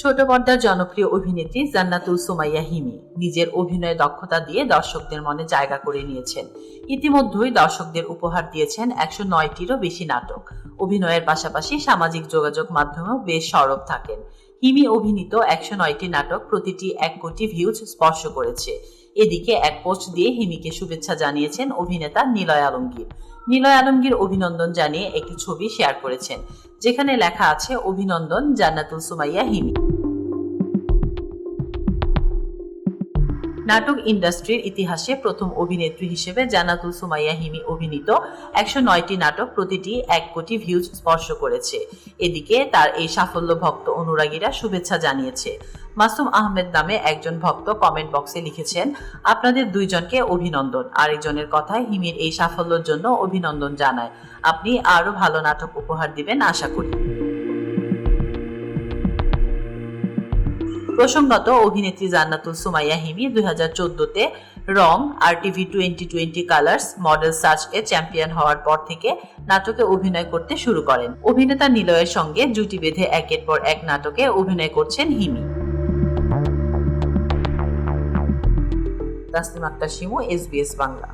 ছোট পর্দার জনপ্রিয় অভিনেত্রী জান্নাতুল সুমাইয়া হিমি নিজের অভিনয় দক্ষতা দিয়ে দর্শকদের মনে জায়গা করে নিয়েছেন। ইতিমধ্যেই দর্শকদের উপহার দিয়েছেন একশো নয়টিরও বেশি নাটক। অভিনয়ের পাশাপাশি সামাজিক যোগাযোগ মাধ্যমেও বেশ সরব থাকেন। হিমি অভিনীত একশো নয়টি নাটক প্রতিটি এক কোটি ভিউজ স্পর্শ করেছে। এদিকে এক পোস্ট দিয়ে হিমিকে শুভেচ্ছা জানিয়েছেন অভিনেতা নিলয় আলমগীর। নিলয় আলমগীর অভিনন্দন জানিয়ে একটি ছবি শেয়ার করেছেন, যেখানে লেখা আছে, অভিনন্দন জান্নাতুল সুমাইয়া হিমি। নাটক ইন্ডাস্ট্রির ইতিহাসে প্রথম অভিনেত্রী হিসেবে জানাতুল সুমাইয়া হিমি অভিনীত একশো নয়টি নাটক প্রতিটি এক কোটি ভিউজ স্পর্শ করেছে। এদিকে তার এই সাফল্য ভক্ত অনুরাগীরা শুভেচ্ছা জানিয়েছে। মাসুম আহমেদ নামে একজন ভক্ত কমেন্ট বক্সে লিখেছেন, আপনাদের দুইজনকে অভিনন্দন। আরেকজনের কথায় হিমির এই সাফল্যের জন্য অভিনন্দন জানায়। আপনি আরও ভালো নাটক উপহার দিবেন, আশা করি। প্রসঙ্গত অভিনেত্রী জান্নাতুল সুমাইয়া হিমি দুই চোদ্দতে রং আর TV twenty twenty colours model search এ চ্যাম্পিয়ন হওয়ার পর থেকে নাটকে অভিনয় করতে শুরু করেন। অভিনেতা নিলয়ের সঙ্গে জুটি বেঁধে একের পর এক নাটকে অভিনয় করছেন হিমি। তাসলিম আক্তার শিমু এসবিএস বাংলা।